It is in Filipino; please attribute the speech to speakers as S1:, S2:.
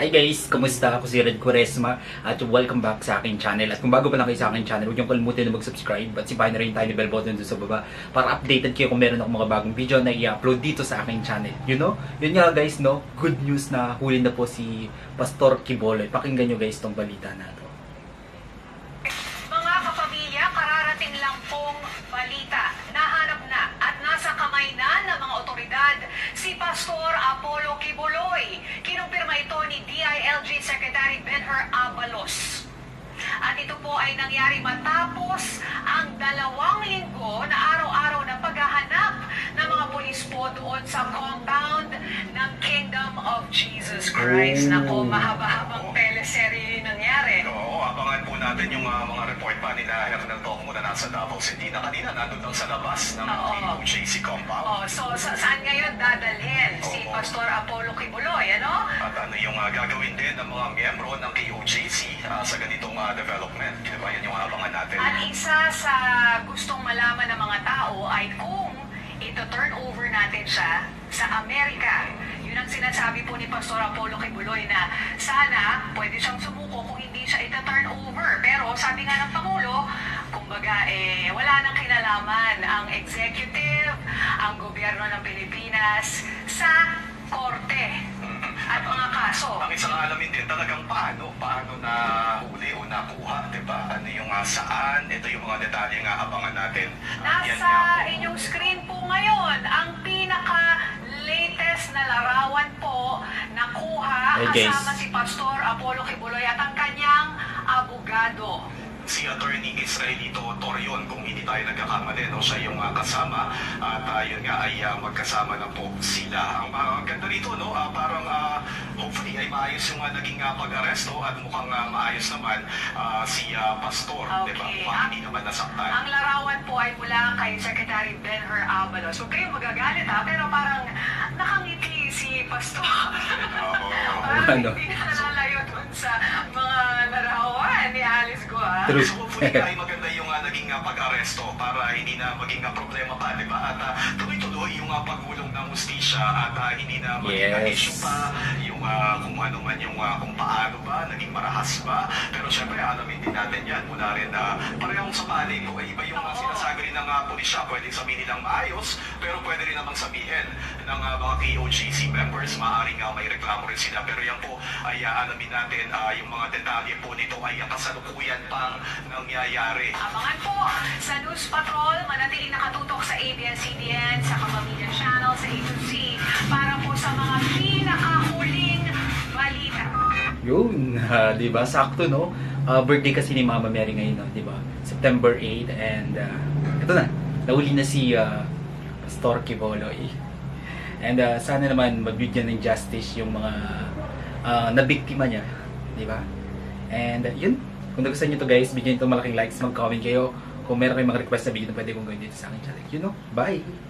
S1: Hi guys, kumusta? Ako si Red Quaresma at welcome back sa aking channel. At kung bago pa lang kayo sa aking channel, huwag niyong kalimutan na mag-subscribe at sipahin na rin yung tiny bell button doon sa baba para updated kayo kung meron akong mga bagong video na i-upload dito sa aking channel. You know? Yun nga guys, no? Good news na huli na po si Pastor Kiboloy. Pakinggan nyo guys tong balita na.
S2: Benher Abalos. At ito po ay nangyari matapos ang dalawang linggo na araw-araw na paghahanap ng mga pulis po doon sa compound ng Kingdom of Jesus Christ.
S1: Oh.
S2: Nako, mahaba-habang teleserye yung nangyari.
S3: Oo, abangan po natin yung ah, mga report pa nila Hernel Tocmo na nasa Davao City na kanina nandun lang sa labas ng
S2: Oo.
S3: POJC compound.
S2: Oh, so sa, saan ngayon dadalhin si
S3: Oo.
S2: Pastor Apollo Kibuloy, ano?
S3: Ah, gagawin din ng mga miyembro ng KOJC ah, sa ganitong ah, development. Di ba? Yan yung abangan natin.
S2: At isa sa gustong malaman ng mga tao ay kung ito turn over natin siya sa Amerika. Yun ang sinasabi po ni Pastor Apollo Kibuloy na sana pwede siyang sumuko kung hindi siya ito turn over. Pero sabi nga ng Pangulo, kumbaga eh, wala nang kinalaman ang executive, ang gobyerno ng Pilipinas sa korte. At mga kaso.
S3: Ang isang alamin din talagang paano, paano na huli o nakuha, di ba? Ano yung ah, saan, ito yung mga detalye nga abangan natin. Yan
S2: Nasa inyong screen po ngayon ang pinaka-latest na larawan po nakuha
S1: Hey, guys.
S2: kasama si Pastor Apollo Kibuloy at ang kanyang abogado.
S3: Si Attorney Israelito Torion kung hindi tayo nagkakamali no siya yung ah, kasama at ah, yun nga ay ah, magkasama na po sila ang ah, ganda rito no ah, parang ah, hopefully ay maayos yung ah, naging ah, pag-aresto at mukhang ah, maayos naman ah, si ah, Pastor di ba
S2: Okay.
S3: Mukhang hindi naman nasaktan
S2: Ang larawan po ay mula kay Secretary Benher Abalos. Huwag kayong magagalit ha, pero parang nakangiti si Pastor.
S3: Oo.
S2: parang
S1: Ano?
S2: hindi na
S3: So hopefully ay maganda yung ah, naging ah, pag-aresto para hindi na maging ah, problema pa, di ba? At ah, tuloy-tuloy yung ah, pagulong ng hustisya at ah, hindi na maging
S1: Yes.
S3: issue pa yung ah, kung ano man yung ah, kung paano ba, naging marahas ba. Pero syempre, alamin din natin yan mula rin na parehong sa panig. Iba yung
S2: Oo.
S3: sinasabi rin ng uh, pulisya, pwedeng sabihin nilang maayos, pero pwede rin namang sabihin ng ah, mga KOGC members, maaaring nga may reklamo rin sila. Pero yan po ay ah, alamin natin ah, yung mga detalye po nito ay ah, kasalukuyan pang nangyayari.
S2: Abangan po sa News Patrol, manatiling nakatutok sa ABS-CBN, sa Kapamilya Channel, sa A2C, para po sa mga pinakahuling balita.
S1: Yun, ah, di ba? Sakto, no? Ah, birthday kasi ni Mama Mary ngayon, no? di ba? September 8 and ah, ito na, nahuli na si ah, Pastor Kiboloy. And ah, sana naman mabigyan ng justice yung mga ah, nabiktima niya, di ba? And ah, yun, kung nagustuhan niyo to guys, bigyan nyo to malaking likes, mag-comment kayo. Kung meron kayong mga request na video na pwede kong gawin dito sa akin channel. You know, bye!